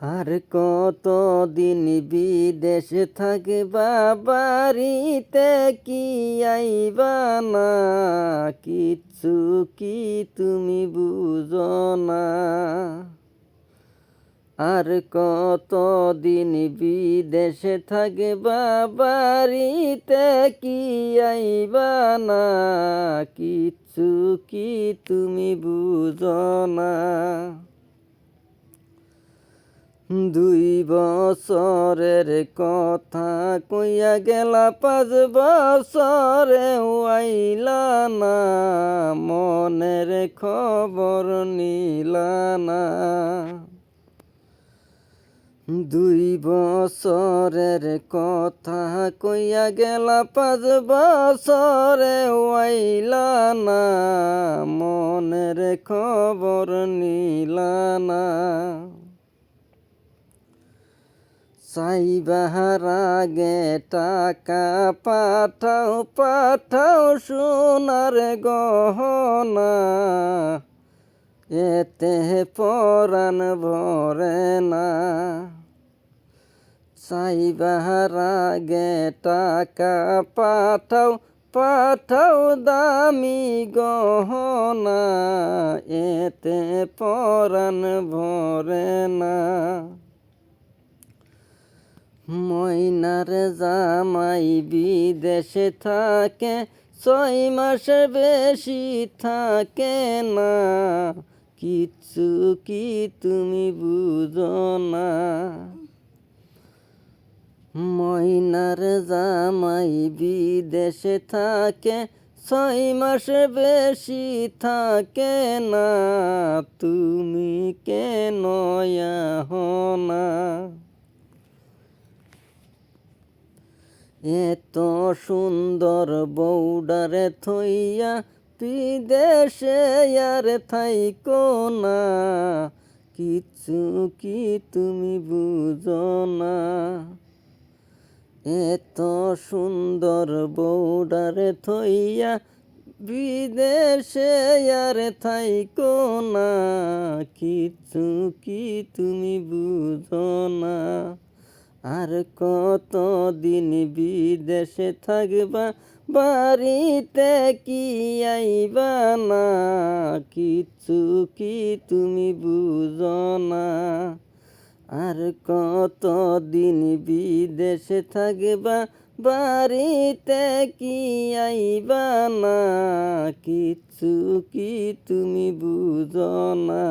আর কতদিন বিদেশে থাকবা বাড়িতে কি আইবা না? কিচ্ছু কি তুমি বুঝো না। আর কতদিন বিদেশে থাকবা বাড়িতে কি আইবা না? কিচ্ছু কি তুমি বুঝো না। দুই বছরের কথা কইয়া গেলা, পাঁচ বছরে আইলা না, মনের খবর নিলা না। দুই বছরের কথা কইয়া গেলা, পাঁচ বছরে আইলা না, মনের খবর নিলা না। চাইবার আগে টাকা পাঠাও পাঠাও সোনার গহনা। এতে পরাণ ভরে না। চাইবার আগে টাকা পাঠাও পাঠাও দামি গহনা। এতে পরাণ ভরে না। ময়নার জামাই বিদেশে থাকে, ছয় মাস বেশি থাকে না। কিচ্ছু কি তুমি বুঝো না। ময়নার জামাই বিদেশে থাকে, ছয় মাস বেশি থাকে না। তুমি কেন না? এত সুন্দর বৌডারে থইয়া তুই দেশে আর থাইকো না। কিছু কি তুমি বুঝো না। এত সুন্দর বৌডারে থইয়া বিদেশে আর থাইকো না। কিছু কি তুমি বুঝো আর কত দিন বিদেশে থাকবা, বাড়িতে কি আইবা না? কিছু কি তুমি বুঝো না। আর কত দিন বিদেশে থাকবা, বাড়িতে কি আইবা না? কিছু কি তুমি বুঝো না।